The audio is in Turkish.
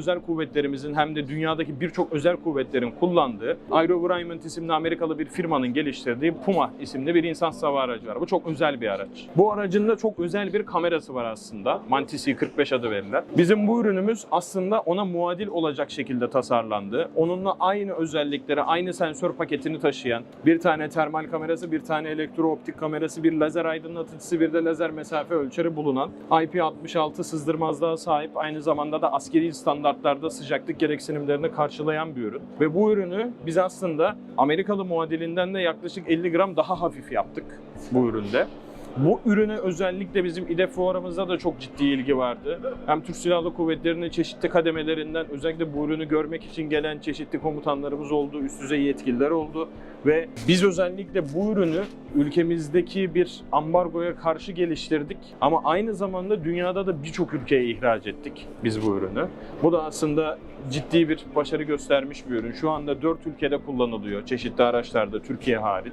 özel kuvvetlerimizin hem de dünyadaki birçok özel kuvvetlerin kullandığı Aerovironment isimli Amerikalı bir firmanın geliştirdiği Puma isimli bir insan hava aracı var. Bu çok özel bir araç. Bu aracın da çok özel bir kamerası var aslında. Mantis 45 adı verilen. Bizim bu ürünümüz aslında ona muadil olacak şekilde tasarlandı. Onunla aynı özellikleri, aynı sensör paketini taşıyan bir tane termal kamerası, bir tane elektrooptik kamerası, bir lazer aydınlatıcısı, bir de lazer mesafe ölçeri bulunan IP66 sızdırmazlığa sahip aynı zamanda da askeri standartlarda sıcaklık gereksinimlerini karşılayan bir ürün. Ve bu ürünü biz aslında Amerikalı muadilinden de yaklaşık 50 gram daha hafif yaptık bu üründe. Bu ürüne özellikle bizim İDEF fuarımızda da çok ciddi ilgi vardı. Hem Türk Silahlı Kuvvetleri'nin çeşitli kademelerinden özellikle bu ürünü görmek için gelen çeşitli komutanlarımız oldu, üst düzey yetkililer oldu. Ve biz özellikle bu ürünü ülkemizdeki bir ambargoya karşı geliştirdik. Ama aynı zamanda dünyada da birçok ülkeye ihraç ettik biz bu ürünü. Bu da aslında ciddi bir başarı göstermiş bir ürün. Şu anda 4 ülkede kullanılıyor çeşitli araçlarda Türkiye hariç.